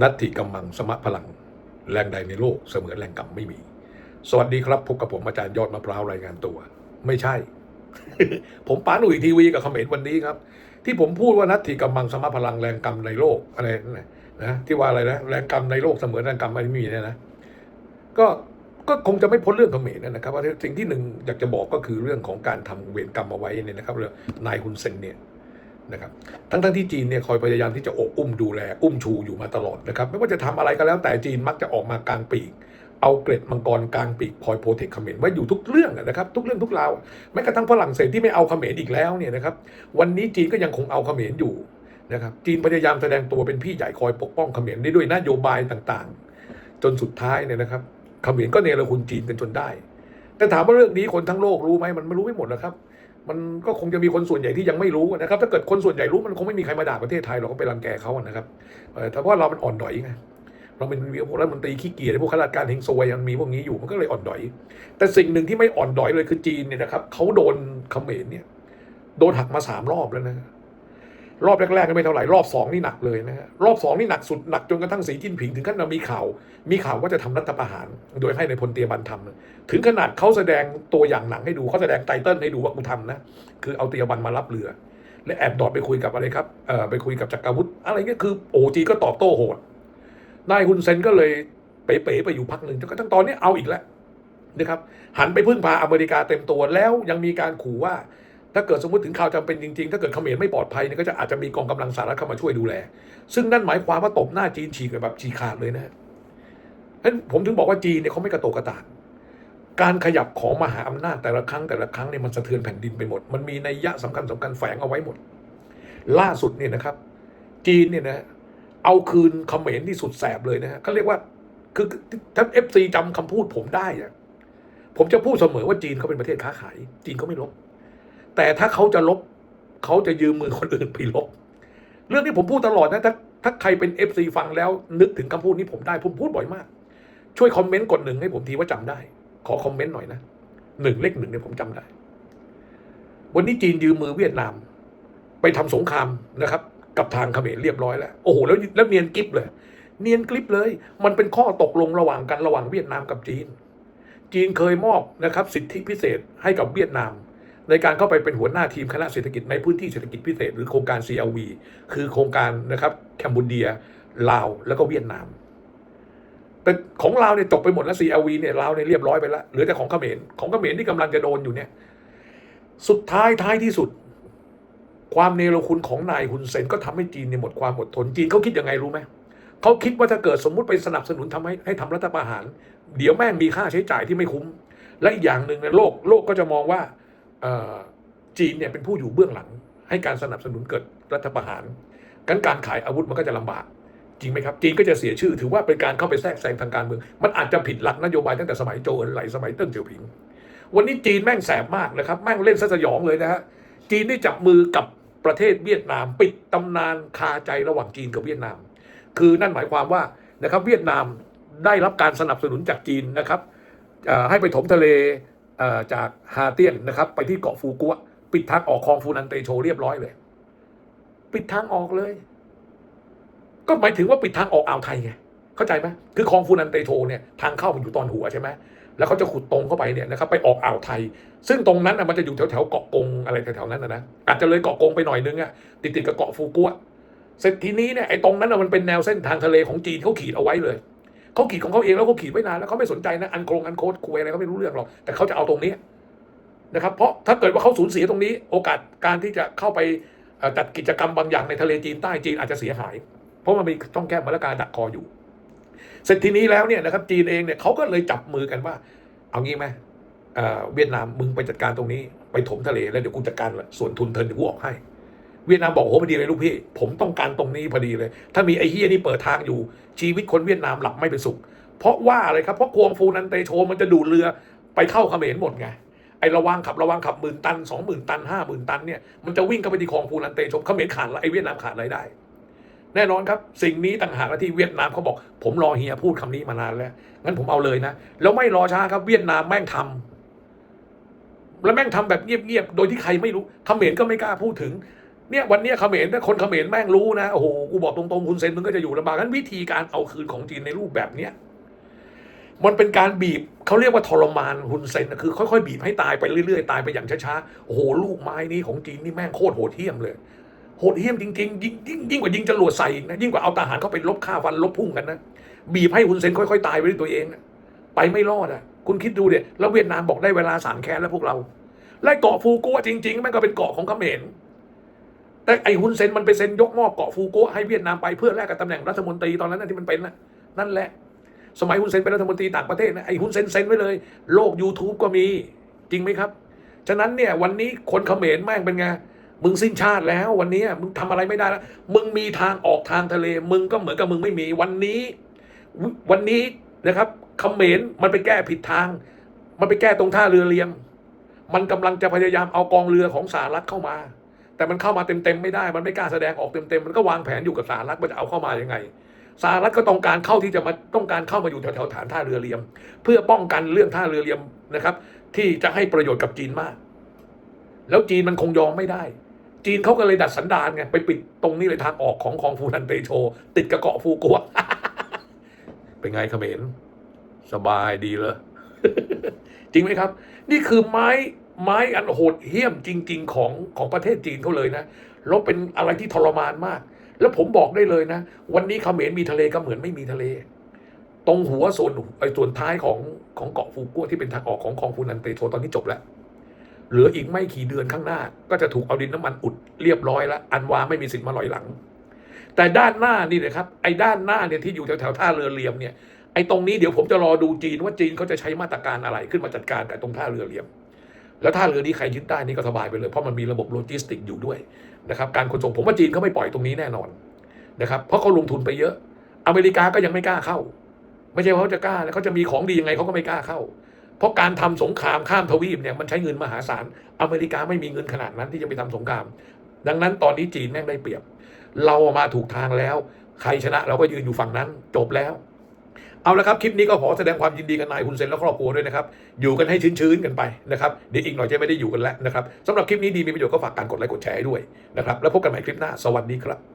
นัตถิกำมังสมะพลัง แรงใดในโลกเสมือนแรงกรรมไม่มี สวัสดีครับพบกับผมอาจารย์ยอดมะพร้าวรายงานตัว ไม่ใช่ ผมป้าหนุ่ยทีวีกับเขมรวันนี้ครับ ที่ผมพูดว่านัตถิกำมังสมะพลังแรงกรรมในโลกอะไรนั่นนะนะที่ว่าอะไรนะแรงกรรมในโลกเสมือนแรงกรรมไม่มีเนี่ยนะ ก็ก็คงจะไม่พ้นเรื่องเขมรนะครับว่าสิ่งที่หนึ่งอยากจะบอกก็คือเรื่องของการทำเวรกรรมเอาไว้เนี่ยนะครับเรื่องนายฮุนเซนเนี่ย นะครับทั้งทั้งที่จีนเนี่ยคอยพยายามที่จะอบอุ้มดูแล อุ้มชูอยู่มาตลอดนะครับไม่ว่าจะทำอะไรก็แล้ว แต่จีนมักจะออกมากลางปีก เอาเกร็ดมังกรกลางปีกคอยโปรเทคเขมรไว้อยู่ทุกเรื่องนะครับทุกเรื่องทุกราวแม้กระทั่งฝรั่งเศสที่ไม่เอาเขมรอีกแล้วเนี่ยนะครับวันนี้จีนก็ยังคงเอาเขมรอยู่นะครับจีนพยายามแสดงตัวเป็นพี่ใหญ่คอยปกป้องเขมรได้ด้วยนโยบายต่างๆ จนสุดท้ายเนี่ยนะครับเขมรก็เนรคุณจีนกันจนได้ แต่ถามว่าเรื่องนี้คนทั้งโลกรู้ไหมมันไม่รู้ไม่หมดหรอกครับ มันก็คงจะมีคนส่วนใหญ่ที่ยังไม่รู้นะครับ ถ้าเกิดคนส่วนใหญ่รู้มันคงไม่มีใครมาด่าประเทศไทยเราก็ไปรังแกเขานะครับแต่เพราะเรามันอ่อนดอยไงเราเป็นพวกรัฐมนตรีขี้เกียจพวกข้าราชการเฮงซวยยังมีพวกนี้อยู่มันก็เลยอ่อนดอย แต่สิ่งหนึ่งที่ไม่อ่อนดอยเลยคือจีนเนี่ยนะครับเขาโดนเขมรเนี่ยโดนหักมาสามรอบแล้วนะ รอบแรกๆก็ไม่เท่าไหร่รอบสองนี่หนักเลยนะฮะรอบสองนี่หนักสุดหนักจนกระทั่งสีจิ้นผิงถึงขั้นมีข่าว มีข่าวว่าจะทำรัฐประหาร โดยให้ในพลเตียบันทำถึงขนาดเขาแสดงตัวอย่างหนังให้ดูเขาแสดงไตเติ้ลให้ดูว่ากูทำนะคือเอาเตียบันมารับเรือ และแอบดอดไปคุยกับอะไรครับเอ่อไปคุยกับจักรวุฒิอะไรเงี้ยคือโอจีก็ตอบโต้โหดนายฮุนเซนก็เลยเป๋ๆไปอยู่พักหนึ่งจนกระทั่งตอนนี้เอาอีกแล้วนะครับหันไปพึ่งพาอเมริกาเต็มตัวแล้วยังมีการขู่ว่า ถ้าเกิดสมมติถึงข่าวจำเป็นจริงๆ ถ้าเกิดเขมรไม่ปลอดภัยเนี่ยก็จะอาจจะมีกองกำลังสหรัฐเข้ามาช่วยดูแล ซึ่งนั่นหมายความว่าตบหน้าจีนฉีกแบบฉีกขาดเลยนะฉะนั้นผมถึงบอกว่าจีนเนี่ยเขาไม่กระโตกกระตากการขยับของมหาอำนาจแต่ละครั้งแต่ละครั้งเนี่ยมันสะเทือนแผ่นดินไปหมด มันมีนัยยะสำคัญสำคัญแฝงเอาไว้หมด ล่าสุดเนี่ยนะครับ จีนเนี่ยนะเอาคืนเขมรที่สุดแสบเลยนะฮะเขาเรียกว่าคือถ้านเอฟซีจำคำพูดผมได้อะผมจะพูดเสมอว่าจีนเขาเป็นประเทศค้าขาย จีนเขาไม่ลบ แต่ถ้าเขาจะลบเขาจะยืมมือคนอื่นไปลบ เรื่องที่ผมพูดตลอดนะถ้าถ้าใครเป็นเอฟซีฟังแล้วนึกถึงคำพูดนี้ผมได้ ผมพูดบ่อยมาก ช่วยคอมเมนต์กดหนึ่งให้ผมทีว่าจำได้ ขอคอมเมนต์หน่อยนะหนึ่งเลขหนึ่งเนี่ยผมจำได้ วันนี้จีนยืมมือเวียดนาม ไปทำสงครามนะครับ กับทางเขมรเรียบร้อยแล้ว โอ้โหแล้วแล้วเนียนกริบเลย เนียนกริบเลย มันเป็นข้อตกลงระหว่างกันระหว่างเวียดนามกับจีน จีนเคยมอบนะครับ สิทธิพิเศษให้กับเวียดนาม ในการเข้าไปเป็นหัวหน้าทีมคณะเศรษฐกิจในพื้นที่เศรษฐกิจพิเศษหรือโครงการ CLV คือโครงการนะครับแคมบูเดียลาวแล้วก็เวียดนาม แต่ของลาวเนี่ยจบไปหมดแล้ว CLV เนี่ยลาวเนี่ยเรียบร้อยไปแล้วเหลือแต่ของเขมรของเขมรที่กำลังจะโดนอยู่เนี่ยสุดท้ายท้ายที่สุด ความเนรคุณของนายฮุนเซนก็ทำให้จีนเนี่ยหมดความอดทนจีนเขาคิดยังไงรู้ไหมเขาคิดว่าถ้าเกิดสมมุติไปสนับสนุนทำให้ให้ทำรัฐประหาร เดี๋ยวแม่งมีค่าใช้จ่ายที่ไม่คุ้ม และอีกอย่างหนึ่งในโลกโลกก็จะมองว่า จีนเนี่ยเป็นผู้อยู่เบื้องหลัง ให้การสนับสนุนเกิดรัฐประหารกันการขายอาวุธมันก็จะลำบากจริงไหมครับจีนก็จะเสียชื่อถือว่าเป็นการเข้าไปแทรกแซงทางการเมือง มันอาจจะผิดหลักนโยบายตั้งแต่สมัยโจเอินไหลสมัยเติ้งเสี่ยวผิง วันนี้จีนแม่งแสบมากนะครับ แม่งเล่นซะสยองเลยนะฮะจีนได้จับมือกับประเทศเวียดนาม ปิดตำนานคาใจระหว่างจีนกับเวียดนาม คือนั่นหมายความว่านะครับเวียดนามได้รับการสนับสนุนจากจีนนะครับให้ไปถมทะเล จากฮาเตียนนะครับ ไปที่เกาะฟูกัวปิดทางออกคลองฟูนันเตโชเรียบร้อยเลย ปิดทางออกเลย ก็หมายถึงว่าปิดทางออกอ่าวไทยไงเข้าใจไหมคือคลองฟูนันเตโชเนี่ยทางเข้ามันอยู่ตอนหัวใช่ไหมแล้วเขาจะขุดตรงเข้าไปเนี่ยนะครับไปออกอ่าวไทย ซึ่งตรงนั้นมันจะอยู่แถวแถวๆเกาะกงอะไรแถวๆนั้นนะอาจจะเลยเกาะกงไปหน่อยนึงอะติดติดๆกับเกาะฟูกัวเสร็จทีนี้เนี่ยไอ้ตรงนั้นมันเป็นแนวเส้นทางทะเลของจีนเขาขีดเอาไว้เลย เขาขีดของเขาเองแล้วเขาขีดไว้นานแล้วเขาไม่สนใจนะอันโครงอันโคดคุยอะไรเขาไม่รู้เรื่องหรอกแต่เขาจะเอาตรงนี้นะครับเพราะถ้าเกิดว่าเขาสูญเสียตรงนี้ โอกาสการที่จะเข้าไปจัดกิจกรรมบางอย่างในทะเลจีนใต้จีนอาจจะเสียหาย เพราะมันมีต้องแก้มาตรการดักคออยู่ เสร็จทีนี้แล้วเนี่ยนะครับจีนเองเนี่ยเขาก็เลยจับมือกันว่า เอางี้ไหมเอ่อเวียดนามมึงไปจัดการตรงนี้ ไปถมทะเลแล้วเดี๋ยวกูจัดการส่วนทุนเทินเดี๋ยวกูออกให้ เวียดนามบอกโอ้พอดีเลยลูกพี่ ผมต้องการตรงนี้พอดีเลย ถ้ามีไอ้เฮียนี่เปิดทางอยู่ ชีวิตคนเวียดนามหลับไม่เป็นสุข เพราะว่าอะไรครับเพราะควงฟูนันเตโชมันจะดูดเรือไปเข้าเขมรหมดไงไอ้ระวังขับระวังขับหมื่นตันสองหมื่นตันห้าหมื่นตันเนี่ยมันจะวิ่งเข้าไปที่คลองฟูนันเตโชเขมรขาดไอ้เวียดนามขาดรายได้ แน่นอนครับ สิ่งนี้ต่างหากที่เวียดนามเขาบอก ผมรอเฮียพูดคำนี้มานานแล้วงั้นผมเอาเลยนะ แล้วไม่รอช้าครับ เวียดนามแม่งทำแล้วแม่งทำแบบเงียบๆโดยที่ใครไม่รู้เขมรก็ไม่กล้าพูดถึง เนี่ยวันนี้เขมรถ้าคนเขมรแม่งรู้นะโอ้โหกูบอกตรงๆคุณเซนมึงก็จะอยู่ลำบากงั้นวิธีการเอาคืนของจีนในรูปแบบเนี้ยมันเป็นการบีบเขาเรียกว่าทรมานฮุนเซนคือค่อยๆบีบให้ตายไปเรื่อยๆ ตายไปอย่างช้าๆโอ้โหลูกไม้นี้ของจีนนี่แม่งโคตรโหดเหี้ยมเลย โหดเหี้ยมจริงๆยิ่งยิ่งยิ่งกว่ายิงจรวดใส่นะยิ่งกว่าเอาทหารเข้าไปลบฆ่าฟันลบพุ่งกันนะบีบให้ฮุนเซนค่อยๆตายไปด้วยตัวเองนะไปไม่รอดอะ คุณคิดดูเดี๋ยแล้วเวียดนามบอกได้เวลาสามแค้นแล้วพวกเราไล่เกาะฟูโกะจริงๆแม่งก็เป็นเกาะของเขมร แต่ไอ้ฮุนเซนมันไปเซ็นยกมอบเกาะฟูโกะให้เวียดนามไปเพื่อแลกกับตำแหน่งรัฐมนตรีตอนนั้นนะที่มันเป็นนะนั่นแหละ สมัยฮุนเซนเป็นรัฐมนตรีต่างประเทศนะไอ้ฮุนเซนเซ็นไว้เลย โลก YouTube ก็มีจริงไหมครับ ฉะนั้นเนี่ยวันนี้คนเขมรแม่งเป็นไงมึงสิ้นชาติแล้ววันนี้มึงทำอะไรไม่ได้แล้วมึงมีทางออกทางทะเล มึงก็เหมือนกับมึงไม่มีวันนี้ วันนี้นะครับเขมรมันไปแก้ผิดทาง มันไปแก้ตรงท่าเรือเลียง มันกำลังจะพยายามเอากองเรือของสหรัฐเข้ามา แต่มันเข้ามาเต็มๆไม่ได้ มันไม่กล้าแสดงออกเต็มๆมันก็วางแผนอยู่กับสหรัฐว่าจะเอาเข้ามายังไงสหรัฐก็ต้องการเข้าที่จะมาต้องการเข้ามาอยู่แถวๆฐานท่าเรือเลียม เพื่อป้องกันเรื่องท่าเรือเลียมนะครับ ที่จะให้ประโยชน์กับจีนมาก แล้วจีนมันคงยอมไม่ได้ จีนเขาก็เลยดัดสันดานไงไปปิดตรงนี้เลยทางออกของคลองฟูนันเตโช ติดกับเกาะฟูกัวเป็นไงเขมรสบายดีเลยจริงไหมครับ นี่คือไม้ ไม้อันโหดเหี้ยมจริง ๆ ของของประเทศจีนเขาเลยนะแล้วเป็นอะไรที่ทรมานมาก แล้วผมบอกได้เลยนะ วันนี้เขมรมีทะเลก็เหมือนไม่มีทะเล ตรงหัวส่วนไอ้ส่วนท้ายของของเกาะฟูกัวที่เป็นทางออกของคลองฟูนันเตโชตอนนี้จบแล้วเหลืออีกไม่กี่เดือนข้างหน้า ก็จะถูกเอาดินน้ำมันอุดเรียบร้อยแล้ว อันวาไม่มีสิทธิ์มาลอยหลัง แต่ด้านหน้านี่นะครับไอ้ด้านหน้าเนี่ยที่อยู่แถวๆท่าเรือเลียมเนี่ยไอ้ตรงนี้เดี๋ยวผมจะรอดูจีนว่าจีนเขาจะใช้มาตรการอะไรขึ้นมาจัดการกับตรงท่าเรือเลียม แล้วท่าเรือนี้ใครยึดได้นี่ก็สบายไปเลย เพราะมันมีระบบโลจิสติกอยู่ด้วยนะครับการขนส่งผมว่าจีนเขาไม่ปล่อยตรงนี้แน่นอนนะครับเพราะเขาลงทุนไปเยอะ อเมริกาก็ยังไม่กล้าเข้า ไม่ใช่ว่าเขาจะกล้านะเขาจะมีของดียังไงเขาก็ไม่กล้าเข้า เพราะการทำสงครามข้ามทวีปเนี่ยมันใช้เงินมหาศาลอเมริกาไม่มีเงินขนาดนั้นที่จะไปทำสงคราม ดังนั้นตอนนี้จีนแม่งได้เปรียบ เรามาถูกทางแล้ว ใครชนะเราก็ยืนอยู่ฝั่งนั้นจบแล้ว เอาละครับ คลิปนี้ก็ขอแสดงความยินดีกับนายคุณเซนและครอบครัวด้วยนะครับ อยู่กันให้ชื้นๆกันไปนะครับ เดี๋ยวอีกหน่อยจะไม่ได้อยู่กันแล้วนะครับสำหรับคลิปนี้ดีมีประโยชน์ก็ฝากการกดไลค์กดแชร์ด้วยนะครับ แล้วพบกันใหม่คลิปหน้า สวัสดีครับ